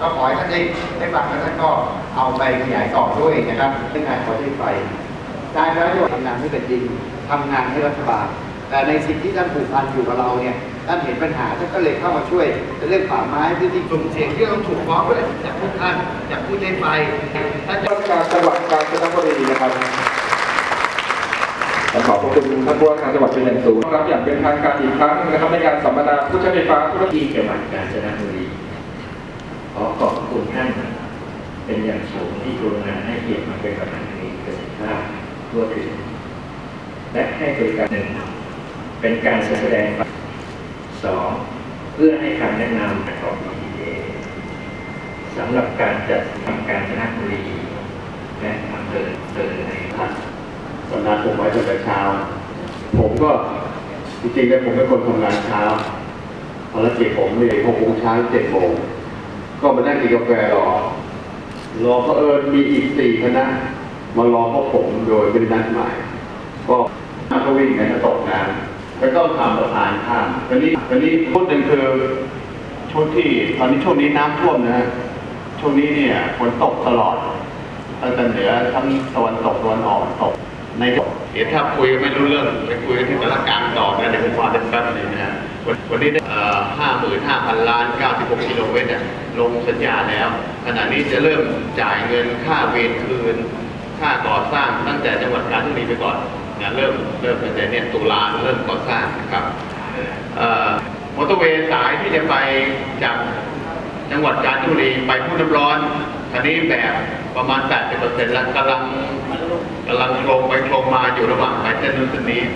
ก็ขอให้ท่านได้ได้ฟังแล้วท่านก็เอาไปขยายต่อด้วยนะครับเรื่องการขอใช้ไฟการใช้ประโยชน์ทำงานให้เป็นจริงทำงานให้รัฐบาล แต่ในสิ่งที่ท่านผูกพันอยู่กับเราเนี่ยท่านเห็นปัญหาท่านก็เลยเข้ามาช่วยในเรื่องป่าไม้พื้นที่กลุ่มเสี่ยงที่ต้องถูกฟ้องด้วยจากทุกท่านจากผู้ใช้ไฟท่านจะราชการจังหวัดกาญจนบุรีนะครับขอบพระคุณท่านผู้ว่าการจังหวัดเป็นอย่างสูงรับอย่างเป็นทางการอีกครั้งหนึ่งนะครับในการสัมมนาผู้ใช้ไฟฟ้าธุรกิจที่จังหวัดกาญจนบุรี ขอขอบคุณท่านเป็นอย่างสูงที่กรุณาให้เกียรติมาเป็นประธานในประสิทธิภาทั่วถึงและให้บริการหนึ่งเป็นการแสดงสองเพื่อให้คำแนะนำของ EDA สำหรับการจัดทำการจนบุรีและอำเภอเภอในภาคสำนักผมไว้ตั้งแต่เช้า ผมก็จริงๆแล้วผมเป็นคนทำงานเช้าภารกิจผมเนี่ยหกโมงเช้าเจ็ดโมง ก็มานั่งกินกาแฟรอรอเพราะเอิญมีอีกสี่คณะมารอพวกผมโดยไม่ได้นัดหมาย ก็นักก็วิ่งกันจะตกน้ำแล้วก็ทำประธานข้ามตอนนี้ตอนนี้ชุดหนึ่งคือชุดที่ตอนนี้ช่วงนี้น้ำท่วมนะฮะช่วงนี้เนี่ยฝนตกตลอดตั้งแต่เหนือทั้งตะวันตกตะวันออกตกในเดี๋ยวถ้าคุยไม่รู้เรื่องไปคุยกันที่สถานการต่อนะเดี๋ยวผมว่าจะแป๊บนึงนะฮะ วันนี้ได้ห้าหมื่นห้าพันล้านเก้าสิบหกกิโลเมตรเนี่ยลงสัญญาแล้ว ขณะนี้จะเริ่มจ่ายเงินค่าเวรคืน ค่าก่อสร้างตั้งแต่จังหวัดกาญจนบุรีไปก่อนนะเริ่มเริ่มตั้งแต่เนี่ยตุลาเริ่มก่อสร้างครับมอเตอร์เวย์สายที่จะไปจากจังหวัดกาญจนบุรีไปพูน้ำร้อนอันนี้แบบประมาณ 80%แล้วกำลังกำลังลงไปลงมาอยู่ระหว่างไปเส้นนู้นเส้นนี้